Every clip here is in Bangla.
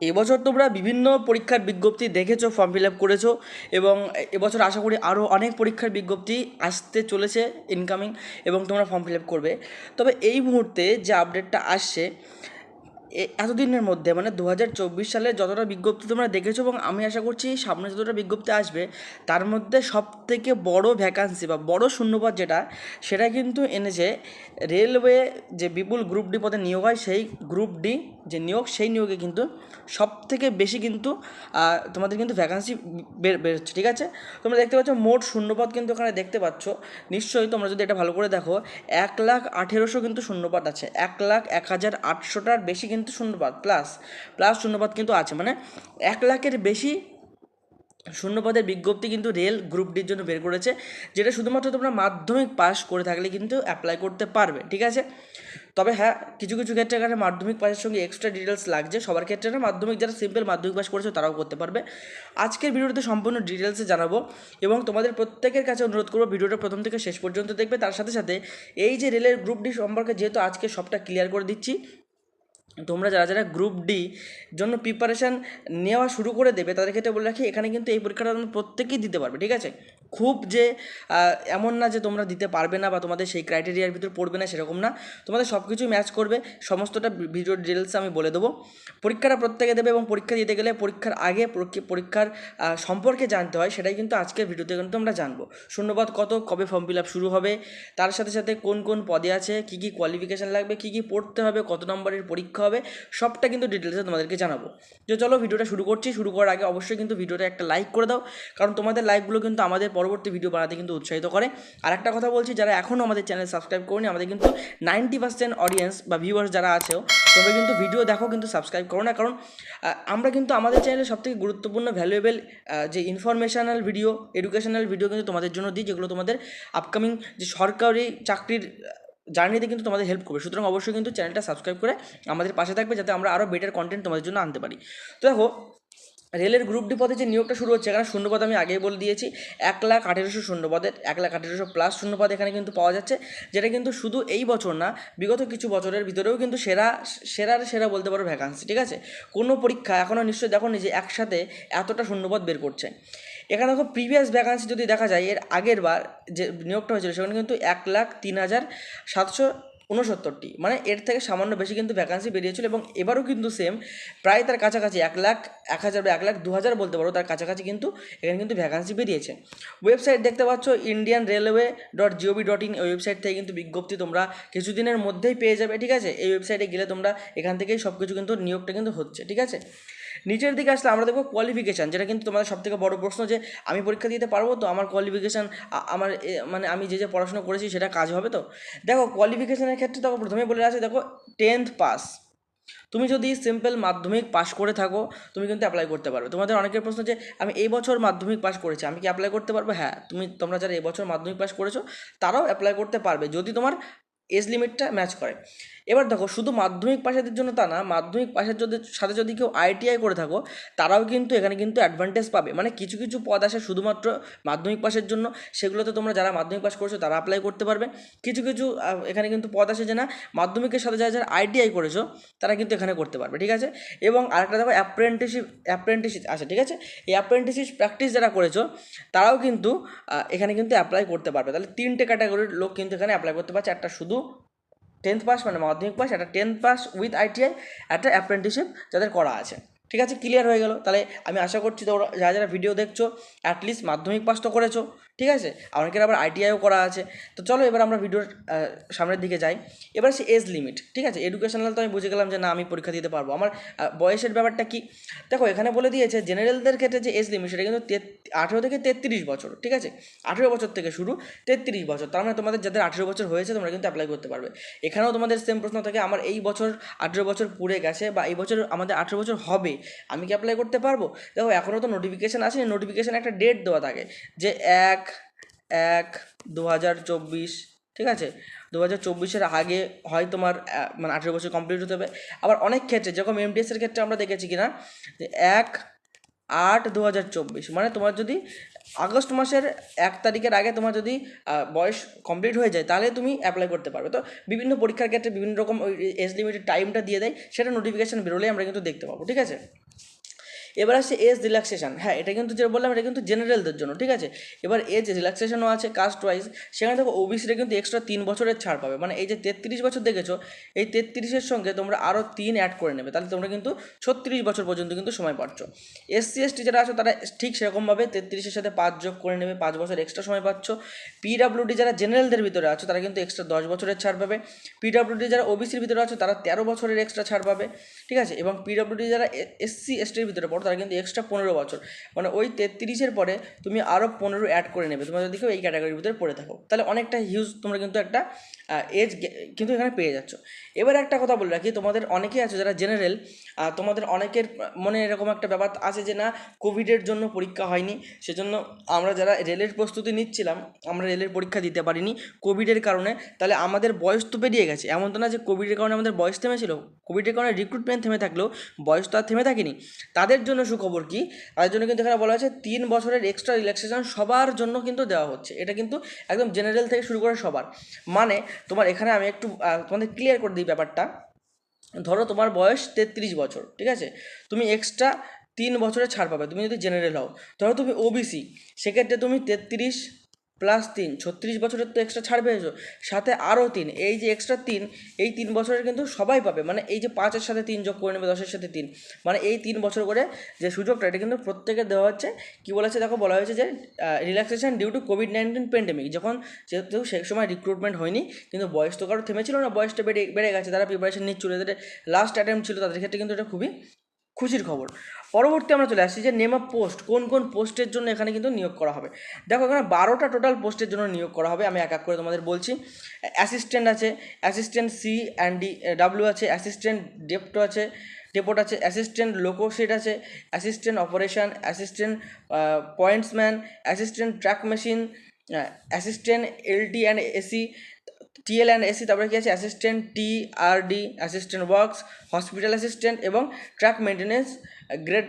এবছর তোমরা বিভিন্ন পরীক্ষার বিজ্ঞপ্তি দেখেছ ফর্ম ফিল আপ করেছ এবং এবছর আশা করি আরও অনেক পরীক্ষার বিজ্ঞপ্তি আসতে চলেছে ইনকামিং এবং তোমরা ফর্ম ফিল আপ করবে। তবে এই মুহূর্তে যে আপডেটটা আসছে এতদিনের মধ্যে মানে দু হাজার চব্বিশ সালে যতটা বিজ্ঞপ্তি তোমরা দেখেছ এবং আমি আশা করছি সামনে যতটা বিজ্ঞপ্তি আসবে, তার মধ্যে সব থেকে বড় ভ্যাকান্সি বা বড় শূন্যপদ যেটা, সেটা কিন্তু এনেছে রেলওয়ে যে বিপুল গ্রুপ ডি পদে নিয়োগ হয়, সেই গ্রুপ ডি যে নিয়োগ, সেই নিয়োগে কিন্তু সব থেকে বেশি কিন্তু তোমাদের কিন্তু ভ্যাকান্সি বের বেরোচ্ছে ঠিক আছে? তোমরা দেখতে পাচ্ছ মোট শূন্যপদ কিন্তু ওখানে দেখতে পাচ্ছ। নিশ্চয়ই তোমরা যদি এটা ভালো করে দেখো, এক লাখ আঠেরোশো কিন্তু শূন্যপদ আছে। এক লাখ এক হাজার আটশোটার বেশি কিন্তু শূন্যপদ প্লাস প্লাস শূন্যপদ কিন্তু আছে। মানে এক লাখের বেশি শূন্যপদের বিজ্ঞপ্তি কিন্তু রেল গ্রুপ ডির জন্য বের করেছে, যেটা শুধুমাত্র তোমরা মাধ্যমিক পাস করে থাকলে কিন্তু অ্যাপ্লাই করতে পারবে, ঠিক আছে? তবে হ্যাঁ কিছু কিছু ক্ষেত্রে এখানে মাধ্যমিক পাসের সঙ্গে এক্সট্রা ডিটেলস লাগছে। সবার ক্ষেত্রে না, মাধ্যমিক যারা সিম্পল মাধ্যমিক পাস করেছে তারাও করতে পারবে। আজকের ভিডিওতে সম্পূর্ণ ডিটেলসে জানাব এবং তোমাদের প্রত্যেকের কাছে অনুরোধ করব ভিডিওটা প্রথম থেকে শেষ পর্যন্ত দেখবে। তার সাথে সাথে এই যে রেলের গ্রুপ ডি সম্পর্কে যেহেতু আজকে সবটা ক্লিয়ার করে দিচ্ছি তোমরা যারা যারা গ্রুপ ডি জন্য প্রিপারেশান নেওয়া শুরু করে দেবে, তাদের ক্ষেত্রে বলে রাখি, এখানে কিন্তু এই পরীক্ষাটা তোমরা প্রত্যেকেই দিতে পারবে, ঠিক আছে? খুব যে এমন না যে তোমরা দিতে পারবে না বা তোমাদের সেই ক্রাইটেরিয়ার ভিতর পড়বে না সেরকম না। তোমাদের সব কিছুই ম্যাচ করবে, সমস্তটা ভিডিও ডিটেলস আমি বলে দেবো। পরীক্ষাটা প্রত্যেকে দেবে এবং পরীক্ষা দিতে গেলে পরীক্ষার আগে পরীক্ষার সম্পর্কে জানতে হয়, সেটাই কিন্তু আজকের ভিডিওতে কিন্তু আমরা জানব। শূন্যপদ কত, কবে ফর্ম ফিল আপ শুরু হবে, তার সাথে সাথে কোন কোন পদে আছে, কী কী কোয়ালিফিকেশান লাগবে, কী কী পড়তে হবে, কত নম্বরের পরীক্ষা হবে, সবটা কিন্তু ডিটেলসে তোমাদেরকে জানাব। যে চলো ভিডিওটা শুরু করছি। শুরু করার আগে অবশ্যই কিন্তু ভিডিওটা একটা লাইক করে দাও, কারণ তোমাদের লাইকগুলো কিন্তু আমাদের পরবর্তী ভিডিও বানাতে কিন্তু উৎসাহিত করে। আর একটা কথা বলছি, যারা এখনও আমাদের চ্যানেল সাবস্ক্রাইব করনি, আমাদের কিন্তু নাইনটি পার্সেন্ট অডিয়েন্স বা ভিউয়ার্স যারা আছেও, তোমরা কিন্তু ভিডিও দেখো, কিন্তু সাবস্ক্রাইব করো না। কারণ আমরা কিন্তু আমাদের চ্যানেলে সবথেকে গুরুত্বপূর্ণ ভ্যালুয়েবল যে ইনফরমেশনাল ভিডিও এডুকেশনাল ভিডিও কিন্তু তোমাদের জন্য দিই, যেগুলো তোমাদের আপকামিং যে সরকারি চাকরির জার্নিতে কিন্তু তোমাদের হেল্প করবে। সুতরাং অবশ্যই কিন্তু চ্যানেলটা সাবস্ক্রাইব করে আমাদের পাশে থাকবে যাতে আমরা আরও বেটার কন্টেন্ট তোমাদের জন্য আনতে পারি। তো দেখো, রেলের গ্রুপ ডি পদে যে নিয়োগটা শুরু হচ্ছে, এখানে শূন্যপদ আমি আগেই বলে দিয়েছি। এক লাখ আঠেরোশো শূন্যপদের এক লাখ আঠেরোশো প্লাস শূন্যপদ এখানে কিন্তু পাওয়া যাচ্ছে, যেটা কিন্তু শুধু এই বছর না, বিগত কিছু বছরের ভিতরেও কিন্তু সেরা সেরার সেরা বলতে পারো ভ্যাকান্সি ঠিক আছে? কোনো পরীক্ষা এখনও নিশ্চয়ই দেখো যে একসাথে এতটা শূন্যপদ বের করছে। এখানে দেখো প্রিভিয়াস ভ্যাকান্সি যদি দেখা যায়, এর আগের বার যে নিয়োগটা হয়েছিল, সেখানে কিন্তু এক লাখ তিন হাজার সাতশো উনসত্তরটি। মানে এর থেকে সামান্য বেশি কিন্তু ভ্যাকান্সি বেরিয়েছিল এবং এবারও কিন্তু সেম প্রায় তার কাছাকাছি এক লাখ এক হাজার বা এক লাখ দু হাজার বলতে পারো, তার কাছাকাছি কিন্তু এখানে কিন্তু ভ্যাকান্সি বেরিয়েছে। ওয়েবসাইট দেখতে পাচ্ছ Indian railway dot G O V dot in এই ওয়েবসাইট থেকে কিন্তু বিজ্ঞপ্তি তোমরা কিছুদিনের মধ্যেই পেয়ে যাবে, ঠিক আছে? এই ওয়েবসাইটে গেলে তোমরা এখান থেকেই সব কিছু কিন্তু নিয়োগটা কিন্তু হচ্ছে, ঠিক আছে? নিচের দিকে আসলে আমরা দেখব কোয়ালিফিকেশান যেটা কিন্তু তোমাদের সব থেকে বড় প্রশ্ন যে আমি পরীক্ষা দিতে পারব তো আমার কোয়ালিফিকেশান আমার মানে আমি যে যে পড়াশোনা করেছি সেটা কাজ হবে তো? দেখো কোয়ালিফিকেশানের ক্ষেত্রে দেখো প্রথমেই বলে আছে দেখো টেন্থ পাস তুমি যদি সিম্পল মাধ্যমিক পাশ করে থাকো, তুমি কিন্তু অ্যাপ্লাই করতে পারবে। তোমাদের অনেকের প্রশ্ন যে আমি এই বছর মাধ্যমিক পাশ করেছি, আমি কি অ্যাপ্লাই করতে পারব? হ্যাঁ তুমি, তোমরা যারা এবছর মাধ্যমিক পাশ করেছ, তারাও অ্যাপ্লাই করতে পারবে, যদি তোমার এজ লিমিটটা ম্যাচ করে। এবার দেখো, শুধু মাধ্যমিক পাশেদের জন্য তা না, মাধ্যমিক পাশের যদি, সাথে যদি কেউ আইটিআই করে থাকো, তারাও কিন্তু এখানে কিন্তু অ্যাডভান্টেজ পাবে। মানে কিছু কিছু পদ আসে শুধুমাত্র মাধ্যমিক পাশের জন্য, সেগুলোতে তোমরা যারা মাধ্যমিক পাশ করেছ, তারা অ্যাপ্লাই করতে পারবে। কিছু কিছু এখানে কিন্তু পদ আসে যে না, মাধ্যমিকের সাথে যারা যারা আইটিআই করেছ, তারা কিন্তু এখানে করতে পারবে, ঠিক আছে? এবং আরেকটা দেখো অ্যাপ্রেন্টিসিপ অ্যাপ্রেন্টিসিপ আছে ঠিক আছে? এই অ্যাপ্রেন্টিসিপ প্র্যাকটিস যারা করেছ, তারাও কিন্তু এখানে কিন্তু অ্যাপ্লাই করতে পারবে। তাহলে তিনটে ক্যাটাগরির লোক কিন্তু এখানে অ্যাপ্লাই করতে পারছে। একটা শুধু টেন্থ পাস মানে মাধ্যমিক পাস একটা টেন্থ পাস উইথ আইটিআই একটা অ্যাপ্রেন্টিসশিপ যাদের করা আছে। ঠিক আছে? ক্লিয়ার হয়ে গেল। তাহলে আমি আশা করছি তোমরা, যারা যারা ভিডিও দেখছ অ্যাটলিস্ট মাধ্যমিক পাস তো করেছ। ঠিক আছে? অনেকের আবার আইটিআইও করা আছে। তো চলো এবার আমরা ভিডিওর সামনের দিকে যাই। এবার সে এজ লিমিট ঠিক আছে? এডুকেশনাল তো আমি বুঝে গেলাম যে না, আমি পরীক্ষা দিতে পারব। আমার বয়সের ব্যাপারটা কি? দেখো, এখানে বলে দিয়েছে জেনারেলদের ক্ষেত্রে যে এজ লিমিট সেটা কিন্তু আঠেরো থেকে তেত্রিশ বছর, ঠিক আছে? আঠেরো বছর থেকে শুরু, তেত্রিশ বছর। তার মানে তোমাদের যাদের আঠেরো বছর হয়েছে, তোমরা কিন্তু অ্যাপ্লাই করতে পারবে। এখানেও তোমাদের সেম প্রশ্ন থাকে, আমার এই বছর আঠেরো বছর পুড়ে গেছে বা এই বছর আমাদের আঠেরো বছর হবে, আমি কি অ্যাপ্লাই করতে পারব? দেখো এখনও তো নোটিফিকেশান আসেনি। নোটিফিকেশান একটা ডেট দেওয়া থাকে যে এক এক দু ঠিক আছে? দু হাজার চব্বিশের আগে হয় তোমার মানে আঠেরো বছর কমপ্লিট হতে হবে। আবার অনেক ক্ষেত্রে, যেরকম এমডিএসের ক্ষেত্রে আমরা দেখেছি কিনা, যে এক, আট দু মানে তোমার যদি আগস্ট মাসের এক তারিখের আগে তোমার যদি বয়স কমপ্লিট হয়ে যায়, তাহলে তুমি অ্যাপ্লাই করতে পারবে। তো বিভিন্ন পরীক্ষার ক্ষেত্রে বিভিন্ন রকম ওই এজ লিমিটেড টাইমটা দিয়ে দেয়, সেটা নোটিফিকেশান বেরোলেই আমরা কিন্তু দেখতে পাবো, ঠিক আছে? এবার আসছে এজ রিল্যাক্সেশন হ্যাঁ এটা কিন্তু যেটা বললাম, এটা কিন্তু জেনারেলদের জন্য, ঠিক আছে? এবার এজ রিল্যাক্সেশনও আছে কাস্ট ওয়াইজ সেখানে দেখো ওবিসিটা কিন্তু এক্সট্রা তিন বছরের ছাড় পাবে। মানে এই যে তেত্রিশ বছর দেখেছ, এই তেত্রিশের সঙ্গে তোমরা আরও তিন অ্যাড করে নেবে। তাহলে তোমরা কিন্তু ছত্রিশ বছর পর্যন্ত কিন্তু সময় পাচ্ছ। এসসি এসটি যারা আছো, তারা ঠিক সেরকমভাবে তেত্রিশের সাথে পাঁচ যোগ করে নেবে, পাঁচ বছর এক্সট্রা সময় পাচ্ছ। পিডাব্লিউডি যারা জেনারেলদের ভিতরে আছো, তারা কিন্তু এক্সট্রা দশ বছরের ছাড় পাবে। পিডাব্লিউডি যারা ওবিসির ভিতরে আছো, তারা তেরো বছরের এক্সট্রা ছাড় পাবে, ঠিক আছে? এবং পিডাব্লিউডি যারা এসসি এসটির ভিতরে পড়ো তারা কিন্তু এক্সট্রা পনেরো বছর। মানে ওই তেত্রিশের পরে তুমি আরও পনেরো অ্যাড করে নেবে। তোমরা যদি কেউ এই ক্যাটাগরির ভিতরে পড়ে থাকো। তাহলে অনেকটা হিউজ তোমরা কিন্তু একটা এজ কিন্তু এখানে পেয়ে যাচ্ছ। এবার একটা কথা বলে রাখি, তোমাদের অনেকেই আছে যারা জেনারেল তোমাদের অনেকের মনে এরকম একটা ব্যাপার আছে যে না কোভিডের জন্য পরীক্ষা হয়নি। সেজন্য আমরা যারা রেলের প্রস্তুতি নিচ্ছিলাম, আমরা রেলের পরীক্ষা দিতে পারিনি কোভিডের কারণে। তাহলে আমাদের বয়স তো পেরিয়ে গেছে। এমন তো না যে কোভিডের কারণে আমাদের বয়স থেমেছিল। কোভিডের কারণে রিক্রুটমেন্ট থেমে থাকলেও বয়স তো আর থেমে থাকেনি। তাদের জন্য সুখবর কি? তাদের জন্য কিন্তু এখানে বলা হয়েছে তিন বছরের এক্সট্রা রিল্যাক্সেশন সবার জন্য কিন্তু দেওয়া হচ্ছে। এটা কিন্তু একদম জেনারেল থেকে শুরু করে সবার। মানে তোমার এখানে আমি একটু তোমাদের ক্লিয়ার করে দিই ব্যাপারটা। ধরো তোমার বয়স তেত্রিশ বছর, ঠিক আছে? তুমি এক্সট্রা তিন বছরের ছাড় পাবে, তুমি যদি জেনারেল হও। ধরো তুমি ওবিসি সেক্ষেত্রে তুমি তেত্রিশ প্লাস তিন, ছত্রিশ বছরের তো এক্সট্রা ছাড় পেয়েছ। সাথে আরও তিন, এই যে এক্সট্রা তিন, এই তিন বছরের কিন্তু সবাই পাবে। মানে এই যে পাঁচের সাথে তিন যোগ করে নেবে, দশের সাথে তিন। মানে এই তিন বছর করে যে সুযোগটা, এটা কিন্তু প্রত্যেকের দেওয়া হচ্ছে। কী বলেছে দেখো, বলা হয়েছে যে relaxation due to COVID nineteen pandemic যখন যেহেতু সেই সময় রিক্রুটমেন্ট হয়নি, কিন্তু বয়স তো কারও থেমেছিল না, বয়সটা বেড়ে বেড়ে গেছে। তারা প্রিপারেশন নিচ্ছিল এদের লাস্ট অ্যাটেম্প ছিল, তাদের ক্ষেত্রে কিন্তু এটা খুবই খুশির খবর। পরবর্তী আমরা চলে আসছি যে নেম অফ পোস্ট কোন কোন পোস্টের জন্য এখানে কিন্তু নিয়োগ করা হবে। দেখো এখানে বারোটা টোটাল পোস্টের জন্য নিয়োগ করা হবে, আমি এক এক করে তোমাদের বলছি। অ্যাসিস্ট্যান্ট আছে assistant C and D W আছে অ্যাসিস্ট্যান্ট ডেপ্টো আছে ডেপোট আছে অ্যাসিস্ট্যান্ট লোকোশেড আছে assistant operation assistant pointsman assistant track machine assistant LT and AC TL and AC তারপরে কি আছে? Assistant T R D assistant works hospital assistant এবং ট্র্যাক মেনটেন্যান্স গ্রেড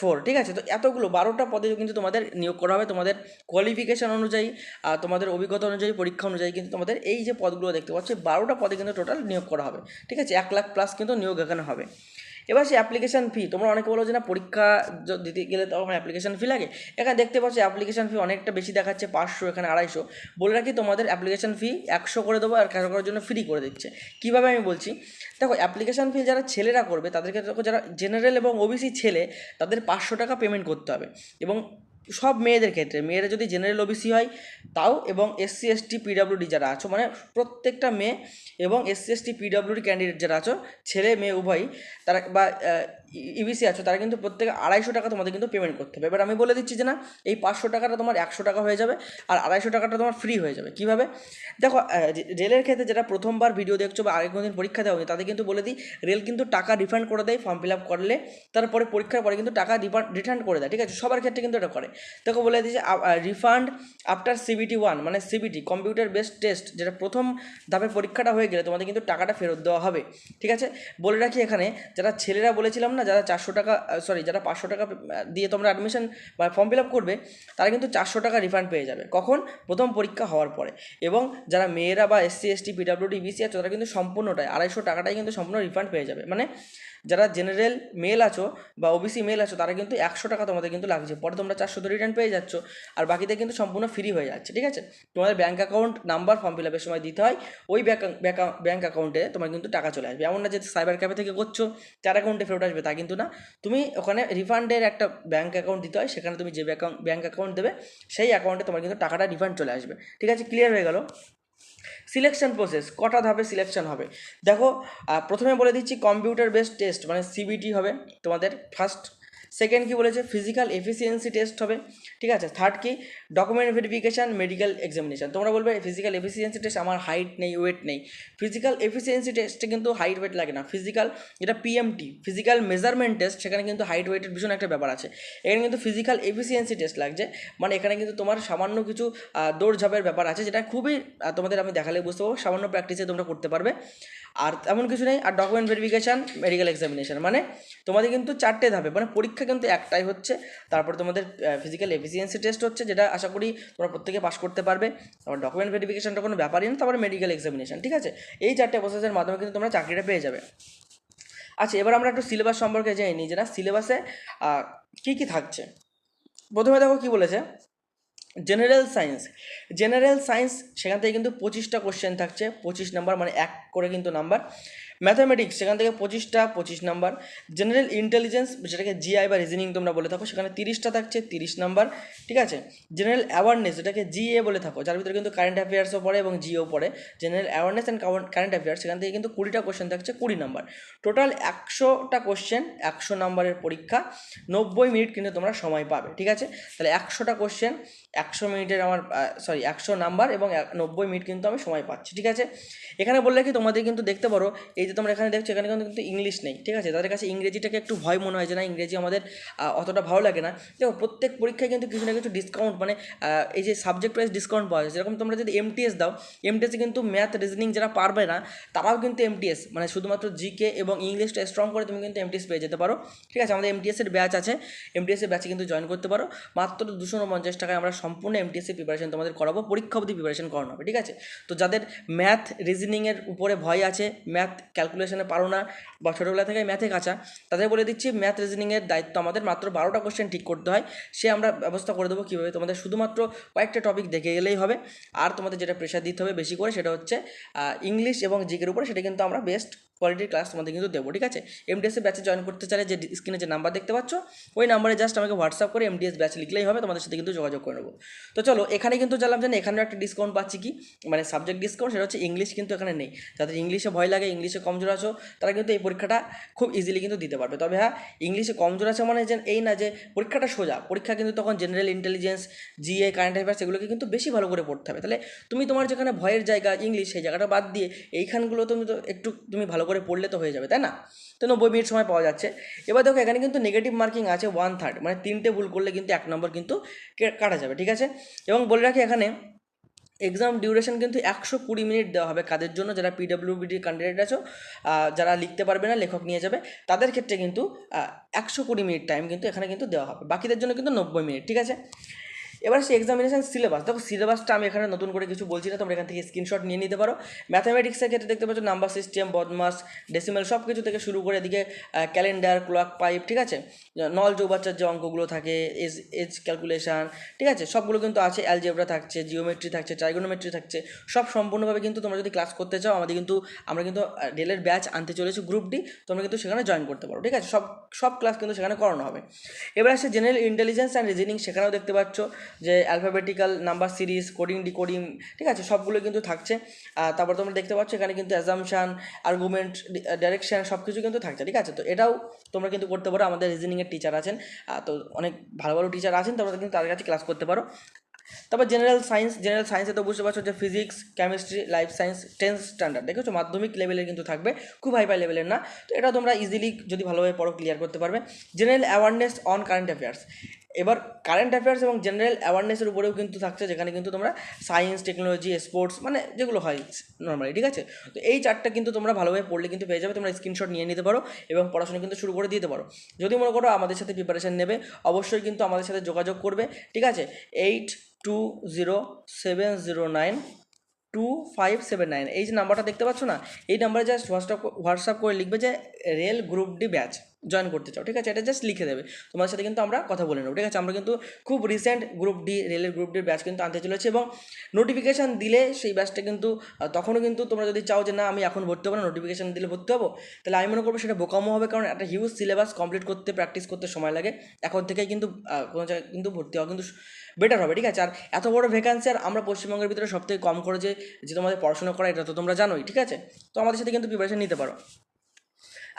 ফোর ঠিক আছে? তো এতগুলো, বারোটা পদে কিন্তু তোমাদের নিয়োগ করা হবে। তোমাদের কোয়ালিফিকেশান অনুযায়ী আর তোমাদের অভিজ্ঞতা অনুযায়ী, পরীক্ষা অনুযায়ী কিন্তু তোমাদের এই যে পদগুলো দেখতে পাচ্ছ, বারোটা পদে কিন্তু টোটাল নিয়োগ করা হবে। ঠিক আছে? এক লাখ প্লাস কিন্তু নিয়োগ এখানে হবে। এবার সে অ্যাপ্লিকেশন ফি তোমরা অনেকে বলো যে না, পরীক্ষা দিতে গেলে তখন অ্যাপ্লিকেশন ফি লাগে। এখানে দেখতে পাচ্ছি অ্যাপ্লিকেশন ফি অনেকটা বেশি দেখাচ্ছে, পাঁচশো, এখানে আড়াইশো। বলে রাখি, তোমাদের অ্যাপ্লিকেশন ফি একশো করে দেবো আর কারও করার জন্য ফ্রি করে দিচ্ছে। কীভাবে আমি বলছি? দেখো অ্যাপ্লিকেশন ফি যারা ছেলেরা করবে তাদেরকে দেখো, যারা জেনারেল এবং ওবিসি ছেলে, তাদের পাঁচশো টাকা পেমেন্ট করতে হবে। এবং সব মেয়েদের ক্ষেত্রে, মেয়েরা যদি জেনারেল ওবিসি হয়, তাও এবং এসসি এসটি পিডাব্লিউডি যারা আছো মানে প্রত্যেকটা মেয়ে এবং এসসি এসটি পিডাব্লিউডি ক্যান্ডিডেট যারা আছো, ছেলে, মেয়ে, উভয়ই, তারা বা ইবিসি আছো, তারা কিন্তু প্রত্যেকে আড়াইশো টাকা তোমাদের কিন্তু পেমেন্ট করতে হবে। এবার আমি বলে দিচ্ছি যে না, এই পাঁচশো টাকাটা তোমার একশো টাকা হয়ে যাবে আর আড়াইশো টাকাটা তোমার ফ্রি হয়ে যাবে। কীভাবে? দেখো রেলের ক্ষেত্রে যারা প্রথমবার ভিডিও দেখছ বা আগে কোনোদিন পরীক্ষা দেওয়া তাদের কিন্তু বলে দিই, রেল কিন্তু টাকা রিফান্ড করে দেয় ফর্ম ফিল আপ করলে, তারপরে পরীক্ষার পরে কিন্তু টাকা রিফান্ড রিটার্ন করে দেয়, ঠিক আছে? সবার ক্ষেত্রে কিন্তু এটা করে। দেখো, বলে যে রিফান্ড আফটার সিবিটি ওয়ান মানে সিবিটি কম্পিউটার বেসড টেস্ট যেটা প্রথম ধাপের পরীক্ষাটা হয়ে গেলে তোমাদের কিন্তু টাকাটা ফেরত দেওয়া হবে, ঠিক আছে? বলে রাখি এখানে, যারা ছেলেরা বলেছিলাম না, যারা চারশো টাকা সরি যারা পাঁচশো টাকা দিয়ে তোমরা অ্যাডমিশন বা ফর্ম ফিল আপ করবে, তারা কিন্তু চারশো টাকা রিফান্ড পেয়ে যাবে। কখন? প্রথম পরীক্ষা হওয়ার পরে। এবং যারা মেয়েরা বা এসসি এসটি পিডাব্লিউডি বিসি আছে, তারা কিন্তু সম্পূর্ণটাই, আড়াইশো টাকাটাই কিন্তু সম্পূর্ণ রিফান্ড পেয়ে যাবে। মানে যারা জেনারেল মেল আছো বা ওবিসি মেল আছো, তারা কিন্তু একশো টাকা তোমাদের কিন্তু লাগছে পরে তোমরা চারশো রিটার্ন পেয়ে যাচ্ছ, আর বাকিতে কিন্তু সম্পূর্ণ ফ্রি হয়ে যাচ্ছে, ঠিক আছে? তোমাদের bank account number form fill আপের সময় দিতে হয়, ওই ব্যাঙ্ক ব্যাঙ্ক অ্যাকাউন্টে তোমার কিন্তু টাকা চলে আসবে। এমন না যে সাইবার ক্যাফে থেকে করছ তার অ্যাকাউন্টে ফেরত আসবে, তা কিন্তু না। তুমি ওখানে রিফান্ডের একটা ব্যাঙ্ক অ্যাকাউন্ট দিতে হয়, সেখানে তুমি যে ব্যাঙ্ক অ্যাকাউন্ট দেবে, সেই অ্যাকাউন্টে তোমার কিন্তু টাকাটা রিফান্ড চলে আসবে, ঠিক আছে? ক্লিয়ার হয়ে গেল? সিলেকশন প্রসেস কটা ধাপে সিলেকশন হবে? দেখো প্রথমে বলে দিচ্ছি কম্পিউটার বেসড টেস্ট মানে সিবিটি হবে তোমাদের ফার্স্ট সেকেন্ড কি বলেছে? ফিজিক্যাল এফিসিয়েন্সি টেস্ট হবে। ঠিক আছে? থার্ড কি? ডকুমেন্ট ভেরিফিকেশান মেডিকেল এক্সামিনেশান তোমরা বলবে ফিজিক্যাল এফিসিয়েন্সি টেস্ট আমার হাইট নেই ওয়েট নেই। ফিজিক্যাল এফিসিয়েন্সি টেস্টে কিন্তু হাইট ওয়েট লাগে না। ফিজিক্যাল যেটা পিএমটি ফিজিক্যাল মেজারমেন্ট টেস্ট সেখানে কিন্তু হাইট ওয়েটের ভীষণ একটা ব্যাপার আছে। এখানে কিন্তু ফিজিক্যাল এফিসিয়েন্সি টেস্ট লাগছে। মানে এখানে কিন্তু তোমার সামান্য কিছু দৌড়ঝাঁপের ব্যাপার আছে, যেটা খুবই তোমাদের আমি দেখালে বুঝতে পারব। সামান্য প্র্যাকটিসে তোমরা করতে পারবে। আর তেমন কিছু নেই। আর ডকুমেন্ট ভেরিফিকেশান মেডিকেল এক্সামিনেশান মানে তোমাদের কিন্তু চারটে ধাপে মানে পরীক্ষা কিন্তু একটাই হচ্ছে। তারপর তোমাদের ফিজিক্যাল এফিসিয়েন্সি টেস্ট হচ্ছে, যেটা আশা করি তোমরা প্রত্যেকে পাস করতে পারবে। তারপর ডকুমেন্ট ভেরিফিকেশনটা কোনো ব্যাপারই না, তারপরে মেডিকেল এক্সামিনেশন ঠিক আছে? এই চারটে প্রসেসের মাধ্যমে কিন্তু তোমরা চাকরিটা পেয়ে যাবে। আচ্ছা এবার আমরা একটু সিলেবাস সম্পর্কে জেনে নিই না সিলেবাসে কী কী থাকছে? প্রথমে দেখো কী বলেছে? জেনারেল সায়েন্স জেনারেল সায়েন্স সেখান থেকে কিন্তু পঁচিশটা কোশ্চেন থাকছে, পঁচিশ নাম্বার মানে এক করে কিন্তু নাম্বার ম্যাথামেটিক্স সেখান থেকে পঁচিশটা, পঁচিশ নাম্বার। জেনারেল ইন্টেলিজেন্স যেটাকে জিআই বা রিজনিং তোমরা বলে থাকো, সেখানে তিরিশটা থাকছে, তিরিশ নাম্বার, ঠিক আছে? জেনারেল অ্যাওয়ারনেস যেটাকে জিএ বলে থাকো, যার ভিতরে কিন্তু কারেন্ট অ্যাফেয়ার্সও পড়ে এবং জিও পড়ে। General awareness and current affairs সেখান থেকে কিন্তু কুড়িটা কোশ্চেন থাকছে, কুড়ি নাম্বার। টোটাল একশোটা কোশ্চেন একশো নাম্বারের পরীক্ষা, নব্বই মিনিট কিন্তু তোমরা সময় পাবে, ঠিক আছে? তাহলে একশোটা কোশ্চেন একশো মিনিটের আমার সরি একশো নাম্বার এবং নব্বই মিনিট কিন্তু আমি সময় পাচ্ছি, ঠিক আছে? এখানে বললে কি তোমাদের কিন্তু দেখতে পারো, এই যে তোমরা এখানে দেখছ, এখানে কিন্তু ইংলিশ নেই, ঠিক আছে? তাদের কাছে ইংরেজিটাকে একটু ভয় মনে হয় যে না, ইংরেজি আমাদের অতটা ভালো লাগে না। দেখো, প্রত্যেক পরীক্ষায় কিন্তু কিছু না কিছু ডিসকাউন্ট মানে এই যে সাবজেক্ট ওয়াইজ ডিসকাউন্ট পাওয়া যায়। যেরকম তোমরা যদি এমটিএস দাও এমটিএসে কিন্তু ম্যাথ রিজনিং যারা পারবে না, তারাও কিন্তু এমটিএস মানে শুধুমাত্র জিকে এবং ইংলিশটা স্ট্রং করে তুমি কিন্তু এমটিএস পেয়ে যেতে পারো, ঠিক আছে? আমাদের এমটিএসের ব্যাচ আছে এমটিএসের ব্যাচে কিন্তু জয়েন করতে পারো। মাত্র দুশো উনপঞ্চাশ টাকায় আমরা সম্পূর্ণ এমটিএসের প্রিপারেশন তোমাদের করাবো, পরীক্ষা অবধি প্রিপারেশন করানো হবে, ঠিক আছে? তো যাদের ম্যাথ রিজনিংয়ের উপরে ভয় আছে ম্যাথ ক্যালকুলেশনে পারো না, বা ছোটোবেলা থেকে ম্যাথে কাঁচা, তাদের বলে দিচ্ছি ম্যাথ রিজনিংয়ের দায়িত্ব আমাদের মাত্র বারোটা কোশ্চেন ঠিক করতে হয়। সে আমরা ব্যবস্থা করে দেবো কীভাবে, তোমাদের শুধুমাত্র কয়েকটা টপিক দেখে গেলেই হবে। আর তোমাদের যেটা প্রেশার দিতে হবে বেশি করে সেটা হচ্ছে ইংলিশ এবং জিকের উপরে, সেটা কিন্তু আমরা বেস্ট কোয়ালিটির ক্লাস তোমাদের কিন্তু দেবো, ঠিক আছে? এমডিএসের ব্যাচে জয়েন করতে চাইলে যে স্ক্রিনে যে নাম্বার দেখতে পাচ্ছ, ওই নাম্বারে জাস্ট আমাকে হোয়াটসঅ্যাপ করে এমডিএস ব্যাচ লিখলেই হবে, তোমাদের সাথে কিন্তু যোগাযোগ করে নেব। তো চলো, এখানে কিন্তু জানলাম যে এখানেও একটা ডিসকাউন্ট পাচ্ছি কি? মানে সাবজেক্ট ডিসকাউন্ট সেটা হচ্ছে ইংলিশ কিন্তু এখানে নেই। যাদের ইংলিশে ভয় লাগে ইংলিশে কমজোর আছো, তারা কিন্তু এই পরীক্ষাটা খুব ইজিলি কিন্তু দিতে পারবে। তবে হ্যাঁ ইংলিশে কমজোর আছে মানে যে এই না যে পরীক্ষাটা সোজা। পরীক্ষা কিন্তু তখন general intelligence GA current affairs এগুলোকে কিন্তু বেশি ভালো করে পড়তে হবে। তাহলে তুমি তোমার যেখানে ভয়ের জায়গা ইংলিশ সেই জায়গাটা বাদ দিয়ে এইখানগুলো তুমি তো একটু, তুমি ভালো করে পড়লে তো হয়ে যাবে, তাই না? তো নব্বই মিনিট সময় পাওয়া যাচ্ছে। এবার দেখো, এখানে কিন্তু নেগেটিভ মার্কিং আছে ওয়ান থার্ড মানে তিনটে ভুল করলে কিন্তু এক নম্বর কিন্তু কাটা যাবে, ঠিক আছে? এবং বলে রাখি এখানে এক্সাম ডিউরেশন কিন্তু একশো কুড়ি মিনিট দেওয়া হবে কাদের জন্য? যারা পিডব্লিউবিডির ক্যান্ডিডেট আছো যারা লিখতে পারবে না, লেখক নিয়ে যাবে, তাদের ক্ষেত্রে কিন্তু একশো কুড়ি মিনিট টাইম কিন্তু এখানে কিন্তু দেওয়া হবে। বাকিদের জন্য কিন্তু নব্বই মিনিট, ঠিক আছে? এবার সে এক্সামিনেশন সিলেবাস দেখো সিলেবাসটা আমি এখানে নতুন করে কিছু বলছি না, তোমরা এখান থেকে স্ক্রিনশট নিয়ে নিতে পারো। ম্যাথামেটিক্সের ক্ষেত্রে দেখতে পাচ্ছ নাম্বার সিস্টেম বদমাস ডেসিমেল সব কিছু থেকে শুরু করে এদিকে ক্যালেন্ডার ক্লক পাইপ ঠিক আছে? নল চৌবাচ্চার যে অঙ্কগুলো থাকে এজ এজ ক্যালকুলেশন ঠিক আছে? সবগুলো কিন্তু আছে অ্যালজেব্রা থাকছে জিওমেট্রি থাকছে ট্রাইগোনোমেট্রি থাকছে, সব সম্পূর্ণভাবে কিন্তু তোমরা যদি ক্লাস করতে চাও, আমাদের কিন্তু, আমরা কিন্তু ডেলের ব্যাচ আনতে চলেছি গ্রুপ ডি তোমরা কিন্তু সেখানে জয়েন করতে পারো, ঠিক আছে? সব সব ক্লাস কিন্তু সেখানে করানো হবে। এবার আসছে জেনারেল ইন্টেলিজেন্স অ্যান্ড রিজনিং সেখানেও দেখতে পাচ্ছ যে alphabetical number series coding decoding ঠিক আছে সবগুলো কিন্তু থাকছে। তারপর তোমরা দেখতে পাচ্ছ এখানে কিন্তু অ্যাজামশান আর্গুমেন্ট ডাইরেকশন সব কিছু কিন্তু থাকছে, ঠিক আছে? তো এটাও তোমরা কিন্তু করতে পারো, আমাদের রিজনিংয়ের টিচার আছেন। তো অনেক ভালো ভালো টিচার আছেন, তোমরা কিন্তু তাদের কাছে ক্লাস করতে পারো। তারপর জেনারেল সায়েন্স জেনারেল সায়েন্সে তো বুঝতে পারছ যে physics chemistry life science tenth standard দেখেছ? মাধ্যমিক লেভেলের কিন্তু থাকবে, খুব হাই ফাই লেভেলের না। তো এটা তোমরা ইজিলি যদি ভালোভাবে পড়ো ক্লিয়ার করতে পারবে। General awareness on current affairs এবার কারেন্ট অ্যাফেয়ার্স এবং জেনারেল অ্যাওয়ারনেসের উপরেও কিন্তু থাকছে, যেখানে কিন্তু তোমরা সায়েন্স টেকনোলজি স্পোর্টস মানে যেগুলো হয় নর্মালি ঠিক আছে? তো এই চারটা কিন্তু তোমরা ভালোভাবে পড়লে কিন্তু পেয়ে যাবে, তোমরা স্ক্রিনশট নিয়ে নিতে পারো এবং পড়াশোনা কিন্তু শুরু করে দিতে পারো। যদি মনে করো আমাদের সাথে প্রিপারেশান নেবে, অবশ্যই কিন্তু আমাদের সাথে যোগাযোগ করবে, ঠিক আছে? Eight two zero seven zero nine two five seven nine এই যে নাম্বারটা দেখতে পাচ্ছ না? এই নাম্বারে জাস্ট হোয়াটসঅ্যাপ হোয়াটসঅ্যাপ করে লিখবে যে rail group D batch join করতে চাও, ঠিক আছে? এটা জাস্ট লিখে দেবে। তোমার সাথে কিন্তু আমরা কথা বলে নেব, ঠিক আছে? আমরা কিন্তু খুব রিসেন্ট গ্রুপ ডি রেলের গ্রুপ ডির ব্যাচ কিন্তু আনতে চলেছি এবং নোটিফিকেশান দিলে সেই ব্যাচটা কিন্তু তখনও কিন্তু তোমরা যদি চাও যে না, আমি এখন ভর্তি হব না নোটিফিকেশান দিলে ভর্তি হব, তাহলে আমি মনে করব সেটা বোকামো হবে কারণ একটা হিউজ সিলেবাস কমপ্লিট করতে প্র্যাকটিস করতে সময় লাগে। এখন থেকেই কিন্তু কোনো জায়গায় কিন্তু ভর্তি হওয়া কিন্তু বেটার হবে, ঠিক আছে? আর এত বড় ভ্যাকান্সি আর আমরা পশ্চিমবঙ্গের ভিতরে সবথেকে কম করে যে যে তোমাদের পড়াশোনা করা, এটা তো তোমরা জানোই, ঠিক আছে? তো আমাদের সাথে কিন্তু প্রিপারেশন নিতে পারো।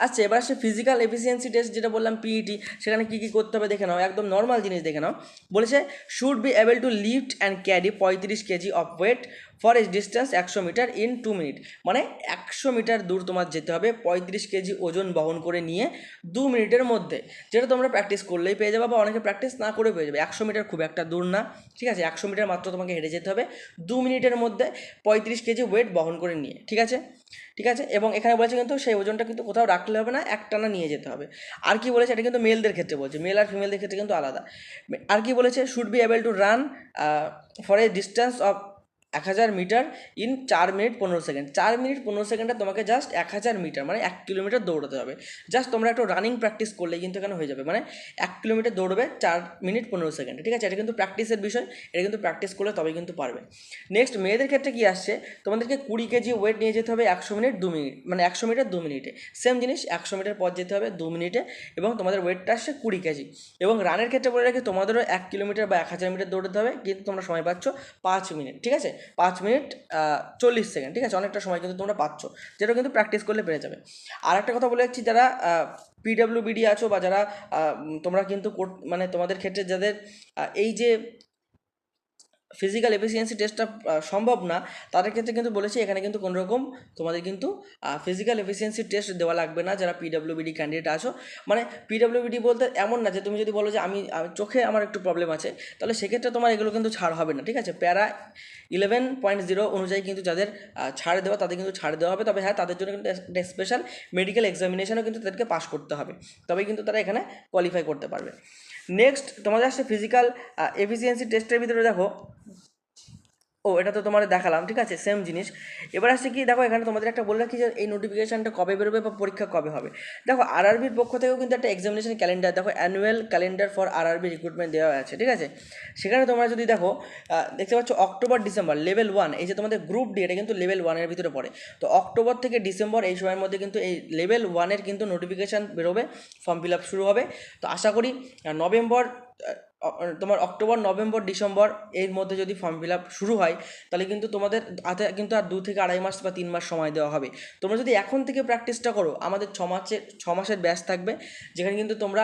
আচ্ছা এবার আসছে ফিজিক্যাল এফিসিয়েন্সি টেস্ট যেটা বললাম পিইটি সেখানে কী কী করতে হবে দেখে নাও, একদম নর্মাল জিনিস দেখে নাও। বলেছে should be able to lift and carry পঁয়ত্রিশ kg of weight for a distance একশো মিটার ইন টু মিনিট মানে একশো মিটার দূর তোমার যেতে হবে, পঁয়ত্রিশ কেজি ওজন বহন করে নিয়ে দু মিনিটের মধ্যে। যেটা তোমরা প্র্যাকটিস করলেই পেয়ে যাবে বা অনেকে প্র্যাকটিস না করে পেয়ে যাবে। একশো মিটার খুব একটা দূর না, ঠিক আছে? একশো মিটার মাত্র তোমাকে হেঁটে যেতে হবে, দু মিনিটের মধ্যে পঁয়ত্রিশ কেজি ওয়েট বহন করে নিয়ে, ঠিক আছে? ঠিক আছে? এবং এখানে বলেছে কিন্তু সেই ওজনটা কিন্তু কোথাও রাখলে হবে না, একটানা নিয়ে যেতে হবে। আর কি বলেছে? এটা কিন্তু মেলদের ক্ষেত্রে বলছে। মেল আর ফিমেলদের ক্ষেত্রে কিন্তু আলাদা। আর কি বলেছে? Should be able to run for a distance of এক হাজার মিটার ইন চার মিনিট পনেরো সেকেন্ড। চার মিনিট পনেরো সেকেন্ডে তোমাকে জাস্ট এক হাজার মিটার মানে এক কিলোমিটার দৌড়াতে হবে। জাস্ট তোমরা একটু রানিং প্র্যাকটিস করলে কিন্তু এখানে হয়ে যাবে। মানে এক কিলোমিটার দৌড়বে চার মিনিট পনেরো সেকেন্ডে। ঠিক আছে? এটা কিন্তু প্র্যাকটিসের বিষয়। এটা কিন্তু প্র্যাকটিস করলে তবে কিন্তু পারবে। নেক্সট মেয়েদের ক্ষেত্রে কী আসছে? তোমাদেরকে কুড়ি কেজি ওয়েট নিয়ে যেতে হবে একশো মিনিট দু মিনিট মানে একশো মিটার দু মিনিটে। সেম জিনিস, একশো মিটার পর যেতে হবে দু মিনিটে এবং তোমাদের ওয়েটটা আসছে কুড়ি কেজি। এবং রানের ক্ষেত্রে বলে রাখি, তোমাদেরও এক কিলোমিটার বা এক হাজার মিটার দৌড়াতে হবে। কিন্তু তোমরা সময় পাচ্ছ পাঁচ মিনিট। ঠিক আছে? পাঁচ মিনিট চল্লিশ সেকেন্ড, ঠিক আছে? অনেকটা সময় কিন্তু তোমরা পাচ্ছ। যেটা কিন্তু প্র্যাকটিস করলে পেরে যাবে। আর একটা কথা বলে যাচ্ছি, যারা পিডাব্লিউবিডি আছো বা যারা তোমরা কিন্তু মানে তোমাদের ক্ষেত্রে যাদের এই যে ফিজিক্যাল এফিসিয়েন্সি টেস্টটা সম্ভব না। তাদের ক্ষেত্রে কিন্তু বলেছি, এখানে কিন্তু কোনো রকম তোমাদের কিন্তু ফিজিক্যাল এফিসিয়েন্সি টেস্ট দেওয়া লাগবে না, যারা পিডাব্লিউবিডি ক্যান্ডিডেট আছো। মানে পিডাব্লিউবিডি বলতে এমন না যে, তুমি যদি বলো যে, আমি চোখে আমার একটু প্রবলেম আছে, তাহলে সেক্ষেত্রে তোমার এগুলো কিন্তু ছাড় হবে না, ঠিক আছে? প্যারা ইলেভেন পয়েন্ট জিরো অনুযায়ী কিন্তু যাদের ছাড় দেওয়া, তাদের কিন্তু ছাড় দেওয়া হবে। তবে হ্যাঁ তাদের জন্য কিন্তু একটা স্পেশাল মেডিকেল এক্সামিনেশনও কিন্তু তাদেরকে পাস করতে হবে। তবেই কিন্তু তারা এখানে কোয়ালিফাই করতে পারবে। নেক্সট তোমাদের আসছে ফিজিক্যাল এফিসিয়েন্সি টেস্টের ভিতরে দেখো। ও, এটা তো তোমাদের দেখালাম, ঠিক আছে? সেম জিনিস। এবার আসছে কি, দেখো এখানে তোমাদের একটা বলে রাখি যে এই নোটিফিকেশানটা কবে বেরোবে বা পরীক্ষা কবে হবে। দেখো আরআরবির পক্ষ থেকেও কিন্তু একটা এক্সামিনেশন ক্যালেন্ডার দেখো annual calendar for RRB recruitment দেওয়া আছে, ঠিক আছে? সেখানে তোমরা যদি দেখো দেখতে পাচ্ছ অক্টোবর ডিসেম্বর লেভেল ওয়ান এই যে তোমাদের গ্রুপ ডি এটা কিন্তু লেভেল ওয়ানের ভিতরে পড়ে। তো অক্টোবর থেকে ডিসেম্বর এই সময়ের মধ্যে কিন্তু এই লেভেল ওয়ানের কিন্তু নোটিফিকেশান বেরোবে ফর্ম ফিল আপ শুরু হবে। তো আশা করি নভেম্বর তোমার অক্টোবর, নভেম্বর, ডিসেম্বর এর মধ্যে যদি ফর্ম ফিল আপ শুরু হয়, তাহলে কিন্তু তোমাদের হাতে কিন্তু আর দু থেকে আড়াই মাস বা তিন মাস সময় দেওয়া হবে। তোমরা যদি এখন থেকে প্র্যাকটিসটা করো, আমাদের ছ মাসের ছ মাসের ব্যাচ থাকবে, যেখানে কিন্তু তোমরা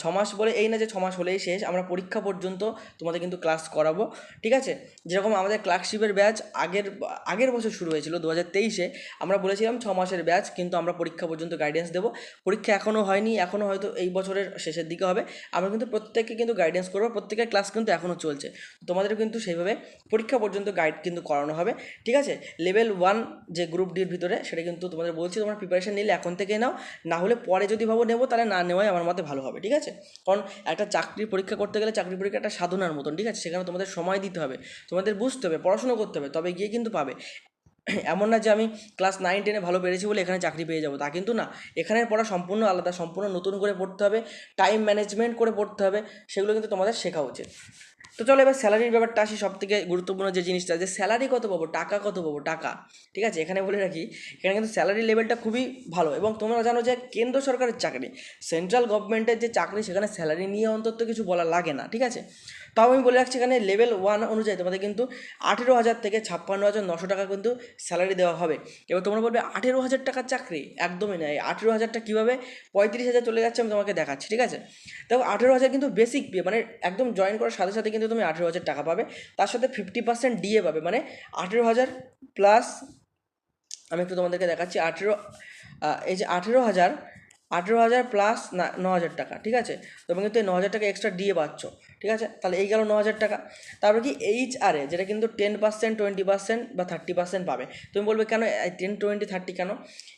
ছ মাস বলে, এই না যে ছ মাস হলেই শেষ, আমরা পরীক্ষা পর্যন্ত তোমাদের কিন্তু ক্লাস করাবো, ঠিক আছে? যেরকম আমাদের ক্লার্কশিপের ব্যাচ আগের আগের বছর শুরু হয়েছিল দু হাজার তেইশে, আমরা বলেছিলাম ছ মাসের ব্যাচ কিন্তু আমরা পরীক্ষা পর্যন্ত গাইডেন্স দেবো। পরীক্ষা এখনও হয়নি এখনও হয়তো এই বছরের শেষের দিকে হবে। আমরা কিন্তু প্রত্যেককে কিন্তু গাইডেন্স করব, প্রত্যেকের ক্লাস কিন্তু এখনও চলছে। তোমাদের কিন্তু সেইভাবে পরীক্ষা পর্যন্ত গাইড কিন্তু করানো হবে, ঠিক আছে? লেভেল ওয়ান যে গ্রুপ ডির ভিতরে, সেটা কিন্তু তোমাদের বলছি, তোমরা প্রিপারেশান নিলে এখন থেকে নাও। না হলে পরে যদি ভাবো নেব, তাহলে না নেওয়াই আমার মতে ভালো হবে, ঠিক আছে? কারণ একটা চাকরির পরীক্ষা করতে গেলে চাকরির পরীক্ষা একটা সাধনার মতন, ঠিক আছে? সেখানে তোমাদের সময় দিতে হবে, তোমাদের বুঝতে হবে, পড়াশোনা করতে হবে, তবে গিয়ে কিন্তু পাবে। এমন না যে আমি ক্লাস নাইন টেনে ভালো পেরেছি বলে এখানে চাকরি পেয়ে যাব, তা কিন্তু না। এখানের পড়া সম্পূর্ণ আলাদা, সম্পূর্ণ নতুন করে পড়তে হবে টাইম ম্যানেজমেন্ট করে পড়তে হবে, সেগুলো কিন্তু তোমাদের শেখা উচিত। তো চলো এবার স্যালারির ব্যাপারটা আসি সব থেকে গুরুত্বপূর্ণ যে জিনিসটা, যে স্যালারি কত পাবো, টাকা কত পাবো, টাকা। ঠিক আছে? এখানে বলে রাখি, এখানে কিন্তু স্যালারি লেভেলটা খুবই ভালো এবং তোমরা জানো যে কেন্দ্র সরকারের চাকরি সেন্ট্রাল গভর্নমেন্টের যে চাকরি, সেখানে স্যালারি নিয়ে অন্তত কিছু বলা লাগে না, ঠিক আছে? তাও আমি বলে রাখছি এখানে লেভেল ওয়ান অনুযায়ী তোমাদের কিন্তু আঠেরো হাজার থেকে ছাপ্পান্ন হাজার নশো টাকা কিন্তু স্যালারি দেওয়া হবে। এবার তোমরা বলবে, আঠেরো হাজার টাকার চাকরি? একদমই না এই আঠেরো হাজারটা কীভাবে? পঁয়ত্রিশ হাজার চলে যাচ্ছে, আমি তোমাকে দেখাচ্ছি, ঠিক আছে? দেখো, আঠেরো হাজার কিন্তু বেসিক পে মানে একদম জয়েন করার সাথে সাথে কিন্তু তুমি আঠেরো হাজার টাকা পাবে। তার সাথে ফিফটি পার্সেন্ট ডিএ পাবে মানে আঠেরো হাজার প্লাস আমি একটু তোমাদেরকে দেখাচ্ছি, আঠেরো এই যে আঠেরো হাজার আঠেরো হাজার প্লাস না, ন হাজার টাকা, ঠিক আছে? তুমি কিন্তু এই ন হাজার টাকা এক্সট্রা দিয়ে পাচ্ছ। ঠিক আছে? তাহলে এই গেল ন হাজার টাকা। তারপর কি এইচ আর যেটা কিন্তু টেন পার্সেন্ট টোয়েন্টি পার্সেন্ট বা থার্টি পার্সেন্ট পাবে। তুমি বলবে কেন টেন টোয়েন্টি থার্টি কেন?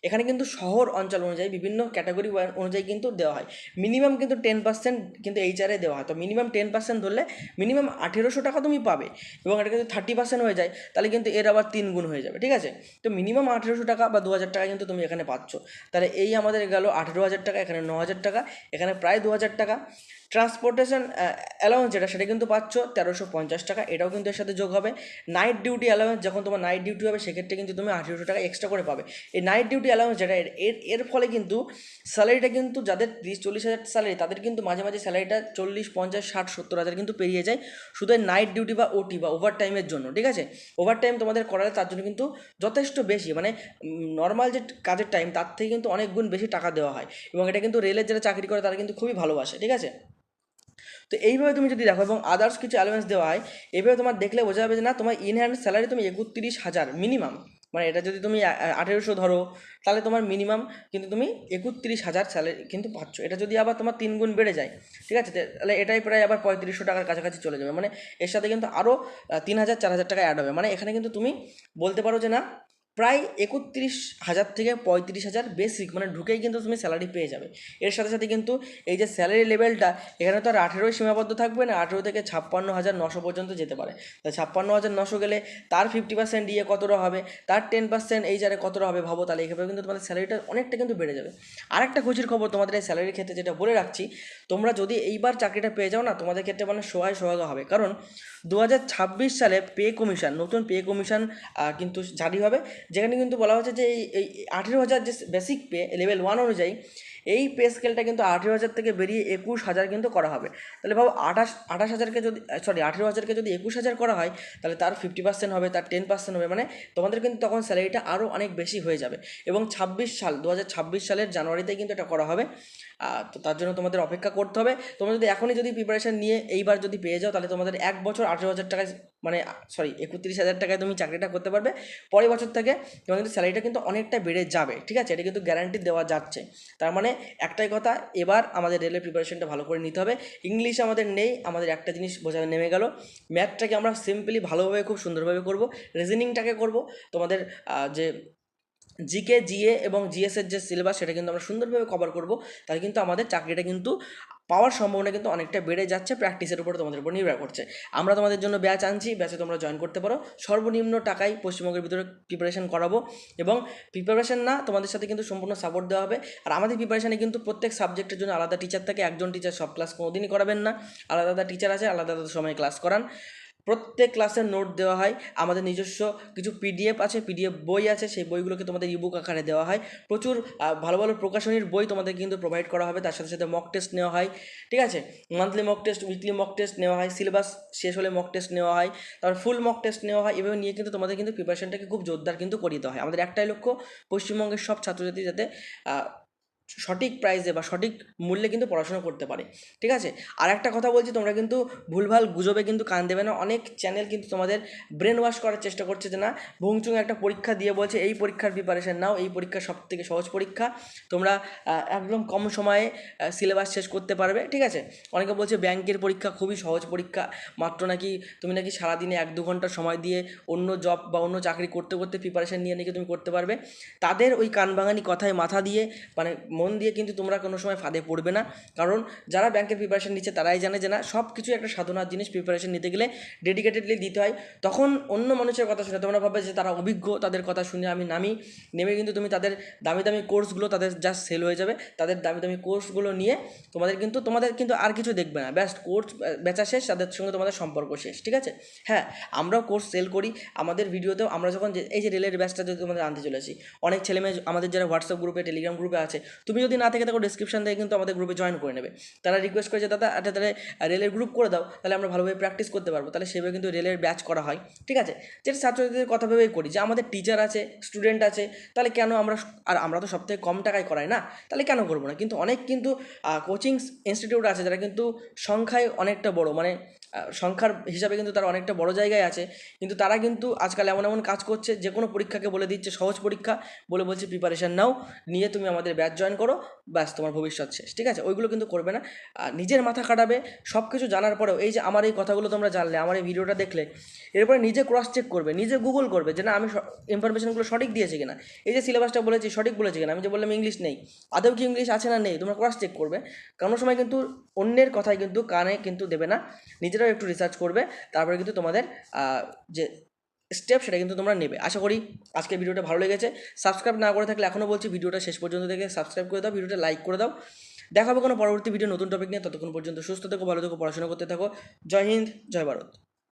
এখানে কিন্তু শহর অঞ্চল অনুযায়ী, বিভিন্ন ক্যাটাগরি অনুযায়ী কিন্তু দেওয়া হয়। মিনিমাম কিন্তু টেন পার্সেন্ট কিন্তু এইচ আর দেওয়া হয়। তো মিনিমাম টেন পার্সেন্ট ধরলে মিনিমাম আঠেরোশো টাকা তুমি পাবে। এবং এটা কিন্তু থার্টি পার্সেন্ট হয়ে যায়, তাহলে কিন্তু এর আবার তিন গুণ হয়ে যাবে, ঠিক আছে? তো মিনিমাম আঠেরোশো টাকা বা দু হাজার টাকা কিন্তু তুমি এখানে পাচ্ছ। তাহলে এই আমাদের গেল আঠেরো হাজার টাকা, এখানে ন হাজার টাকা, এখানে প্রায় দু হাজার টাকা। ট্রান্সপোর্টেশন অ্যালাউন্স যেটা, সেটা কিন্তু পাচ্ছ তেরোশো পঞ্চাশ টাকা। এটাও কিন্তু এর সাথে যোগ হবে। নাইট ডিউটি অ্যালাউন্স যখন তোমার নাইট ডিউটি হবে, সেক্ষেত্রে কিন্তু তুমি আঠেরোশো টাকা এক্সট্রা করে পাবে। এই নাইট ডিউটি অ্যালাউন্স যেটা, এর এর ফলে কিন্তু স্যালারিটা কিন্তু যাদের তিরিশ চল্লিশ হাজার স্যালারি তাদের কিন্তু মাঝে মাঝে স্যালারিটা চল্লিশ, পঞ্চাশ, ষাট, সত্তর হাজার কিন্তু পেরিয়ে যায় শুধু নাইট ডিউটি বা ওটি বা ওভার টাইমের জন্য, ঠিক আছে? ওভার টাইম তোমাদের করালে তার জন্য কিন্তু যথেষ্ট বেশি। মানে নর্মাল যে কাজের টাইম তার থেকে কিন্তু অনেক গুণ বেশি টাকা দেওয়া হয়। এবং এটা কিন্তু রেলের যারা চাকরি করে, তারা কিন্তু খুবই ভালোবাসে, ঠিক আছে? তো এইভাবে তুমি যদি দেখো এবং আদার্স কিছু অ্যালাউন্স দেওয়া হয় এইভাবে তোমার দেখলে বোঝা যাবে যে না, তোমার ইন হ্যান্ড স্যালারি তুমি একত্রিশ হাজার মিনিমাম মানে এটা যদি তুমি আঠেরোশো ধরো, তাহলে তোমার মিনিমাম কিন্তু তুমি একত্রিশ হাজার স্যালারি কিন্তু পাচ্ছ। এটা যদি আবার তোমার তিন গুণ বেড়ে যায়, ঠিক আছে? তাহলে এটাই প্রায় আবার পঁয়ত্রিশশো টাকার কাছাকাছি চলে যাবে। মানে এর সাথে কিন্তু আরও তিন হাজার, চার হাজার টাকা অ্যাড হবে। মানে এখানে কিন্তু তুমি বলতে পারো যে না প্রায় একত্রিশ হাজার থেকে পঁয়ত্রিশ হাজার বেসিক মানে ঢুকেই কিন্তু তুমি স্যালারি পেয়ে যাবে। এর সাথে সাথে কিন্তু এই যে স্যালারি লেভেলটা এখানে তো আর আঠেরোই সীমাবদ্ধ থাকবে না, আঠেরো থেকে ছাপ্পান্ন হাজার নশো পর্যন্ত যেতে পারে। তাই ছাপ্পান্ন হাজার নশো গেলে তার ফিফটি পার্সেন্ট ইয়ে কতটা হবে, তার টেন পার্সেন্ট এই যারে কতটা হবে ভাবো তাহলে, এভাবে কিন্তু তোমাদের স্যালারিটা অনেকটা কিন্তু বেড়ে যাবে। আরেকটা খুশির খবর তোমাদের এই স্যালারির ক্ষেত্রে যেটা বলে রাখছি, তোমরা যদি এইবার চাকরিটা পেয়ে যাও না, তোমাদের ক্ষেত্রে মানে সহায় সহায়তা হবে। কারণ দু হাজার ছাব্বিশ সালে পে কমিশন নতুন পে কমিশন কিন্তু জারি হবে। যেখানে কিন্তু বলা হচ্ছে যে এই আঠেরো হাজার যে বেসিক পে লেভেল ওয়ান অনুযায়ী এই পে স্কেলটা কিন্তু আঠেরো হাজার থেকে বেরিয়ে একুশ হাজার কিন্তু করা হবে। তাহলে ভাবো আঠাশ আঠাশ হাজারকে যদি সরি আঠেরো হাজারকে যদি একুশ হাজার করা হয়, তাহলে তার ফিফটি পার্সেন্ট হবে, তার টেন পার্সেন্ট হবে মানে তোমাদের কিন্তু তখন স্যালারিটা আরও অনেক বেশি হয়ে যাবে। এবং ছাব্বিশ সাল দু হাজার ছাব্বিশ সালের জানুয়ারিতেই কিন্তু এটা করা হবে। তো তার জন্য তোমাদের অপেক্ষা করতে হবে। তোমরা যদি এখনই যদি প্রিপারেশন নিয়ে এইবার যদি পেয়ে যাও, তাহলে তোমাদের এক বছর আঠেরো হাজার টাকায় মানে সরি একত্রিশ হাজার টাকায় তুমি চাকরিটা করতে পারবে। পরের বছর থেকে তোমাদের স্যালারিটা কিন্তু অনেকটা বেড়ে যাবে, ঠিক আছে? এটা কিন্তু গ্যারান্টি দেওয়া যাচ্ছে। তার মানে একটাই কথা, এবার আমাদের রেলের প্রিপারেশনটা ভালো করে নিতে হবে। ইংলিশ আমাদের নেই, আমাদের একটা জিনিস বোঝা নেমে গেল। ম্যাথটাকে আমরা সিম্পলি ভালোভাবে, খুব সুন্দরভাবে করব। রিজনিংটাকে করব। তোমাদের যে জিকে জিএ এবং জিএসের যে সিলেবাস সেটা কিন্তু আমরা সুন্দরভাবে কভার করব। তাহলে কিন্তু আমাদের চাকরিটা কিন্তু পাওয়ার সম্ভাবনা কিন্তু অনেকটা বেড়ে যাচ্ছে প্র্যাকটিসের উপর তোমাদের উপর নির্ভর করছে। আমরা তোমাদের জন্য ব্যাচ আনছি ব্যাচে তোমরা জয়েন করতে পারো। সর্বনিম্ন টাকায় পশ্চিমবঙ্গের ভিতরে প্রিপারেশন করাবো এবং প্রিপারেশন না তোমাদের সাথে কিন্তু সম্পূর্ণ সাপোর্ট দেওয়া হবে। আর আমাদের প্রিপারেশানে কিন্তু প্রত্যেক সাবজেক্টের জন্য আলাদা টিচার থাকে। একজন টিচার সব ক্লাস কোনোদিনই করাবেন না। আলাদা আলাদা টিচার আছে, আলাদা আলাদা সময় ক্লাস করান। প্রত্যেক ক্লাসের নোট দেওয়া হয়। আমাদের নিজস্ব কিছু পিডিএফ আছে পিডিএফ বই আছে, সেই বইগুলোকে তোমাদের ইবুক আকারে দেওয়া হয়। প্রচুর ভালো ভালো প্রকাশনীর বই তোমাদের কিন্তু প্রোভাইড করা হবে। তার সাথে সাথে মক টেস্ট নেওয়া হয়। ঠিক আছে? Monthly mock test weekly mock test নেওয়া হয়। সিলেবাস শেষ হলে মক টেস্ট নেওয়া হয়। তারপর ফুল মক টেস্ট নেওয়া হয়। এভাবে নিয়ে কিন্তু তোমাদের কিন্তু প্রিপারেশনটাকে খুব জোরদার কিন্তু করিয়ে হয়। আমাদের একটাই লক্ষ্য, পশ্চিমবঙ্গের সব ছাত্রছাত্রী যাতে সঠিক প্রাইসে বা সঠিক মূল্যে কিন্তু পড়াশোনা করতে পারে। ঠিক আছে? আর একটা কথা বলছি, তোমরা কিন্তু ভুলভাল গুজবে কিন্তু কান দেবে না। অনেক চ্যানেল কিন্তু তোমাদের ব্রেন ওয়াশ করার চেষ্টা করছে যে, না, ভুংচুং একটা পরীক্ষা দিয়ে বলছে, এই পরীক্ষার প্রিপারেশান নাও, এই পরীক্ষা সব থেকে সহজ পরীক্ষা। তোমরা একদম কম সময়ে সিলেবাস শেষ করতে পারবে। ঠিক আছে? অনেকে বলছে, ব্যাংকের পরীক্ষা খুবই সহজ পরীক্ষা। মাত্র নাকি, তুমি নাকি সারাদিনে এক দু ঘণ্টা সময় দিয়ে অন্য জব বা অন্য চাকরি করতে করতে প্রিপারেশন নিয়ে নাকি তুমি করতে পারবে। তাদের ওই কানবাঙানি কথায় মাথা দিয়ে মানে মন দিয়ে কিন্তু তোমরা কোনো সময় ফাঁদে পড়বে না। কারণ যারা ব্যাংকের প্রিপারেশান নিচ্ছে তারাই জানে যে না সব কিছু একটা সাধনার জিনিস প্রিপারেশান নিতে গেলে ডেডিকেটেডলি দিতে হয়। তখন অন্য মানুষের কথা শুনে তোমরা ভাববে যে তারা অভিজ্ঞ, তাদের কথা শুনে আমি নামি। নেমে কিন্তু তুমি তাদের দামি দামি কোর্সগুলো তাদের জাস্ট সেল হয়ে যাবে। তাদের দামি দামি কোর্সগুলো নিয়ে তোমাদের কিন্তু তোমাদের কিন্তু আর কিছু দেখবে না। ব্যাস্ট কোর্স বেচা শেষ, তাদের সঙ্গে তোমাদের সম্পর্ক শেষ, ঠিক আছে? হ্যাঁ আমরাও কোর্স সেল করি। আমাদের ভিডিওতেও আমরা যখন এই যে রেলের ব্যাচটা যদি তোমাদের আনতে চলেছি, অনেক ছেলেমেয়ে আমাদের যারা হোয়াটসঅ্যাপ গ্রুপে টেলিগ্রাম গ্রুপে আছে তুমি যদি না থেকে থাকো ডিসক্রিপশন থেকে কিন্তু আমাদের গ্রুপে জয়েন করে নেবে। তারা রিকোয়েস্ট করে যে দাদা একটা তাহলে রেলের গ্রুপ করে দাও, তাহলে আমরা ভালোভাবে প্র্যাকটিস করতে পারব। তাহলে সেভাবে কিন্তু রেলের ব্যাচ করা হয়, ঠিক আছে? যেটা ছাত্রছাত্রীদের কথা ভেবেই করি, যে আমাদের টিচার আছে স্টুডেন্ট আছে, তাহলে কেন আমরা আর আমরা তো সব থেকে কম টাকায় করাই না? তাহলে কেন করব না? কিন্তু অনেক কিন্তু কোচিং ইনস্টিটিউট আছে, যারা কিন্তু সংখ্যায় অনেকটা বড় মানে সংখ্যার হিসাবে কিন্তু তারা অনেকটা বড় জায়গায় আছে। কিন্তু তারা কিন্তু আজকাল এমন এমন কাজ করছে, যে কোনো পরীক্ষাকে বলে দিচ্ছে, সহজ পরীক্ষা, বলে বলছে প্রিপারেশান নাও, নিয়ে তুমি আমাদের ব্যাচ জয়েন করো, ব্যাস, তোমার ভবিষ্যৎ শেষ। ঠিক আছে? ওইগুলো কিন্তু করবে না। নিজের মাথা কাটাবে সব কিছু জানার পরেও এই যে আমার এই কথাগুলো তোমরা জানলে, আমার এই ভিডিওটা দেখলে, এরপরে নিজে ক্রস চেক করবে, নিজে গুগল করবে যে, না, আমি ইনফরমেশনগুলো সঠিক দিয়েছি কিনা? এই যে সিলেবাসটা বলেছি, সঠিক বলেছি কিনা? আমি যে বললাম ইংলিশ নেই। আদৌ কি ইংলিশ আছে না নেই? তোমরা ক্রস চেক করবে। কোনো সময় কিন্তু অন্যের কথাই কিন্তু কানে কিন্তু দেবে না। নিজেরাও একটু রিসার্চ করবে, তারপরে কিন্তু তোমাদের যে স্টেপ সেটা কিন্তু তোমরা নেবে। আশা করি আজকে ভিডিওটা ভালো লেগেছে। সাবস্ক্রাইব না করে থাকলে এখনও বলছি ভিডিওটা শেষ পর্যন্ত দেখে সাবস্ক্রাইব করে দাও, ভিডিওটা লাইক করে দাও। দেখাবো কোনো পরবর্তী ভিডিও নতুন টপিক নিয়ে। ততক্ষণ পর্যন্ত সুস্থ থেকো, ভালো থেকো, পড়াশোনা করতে থাকো। জয় হিন্দ, জয় ভারত।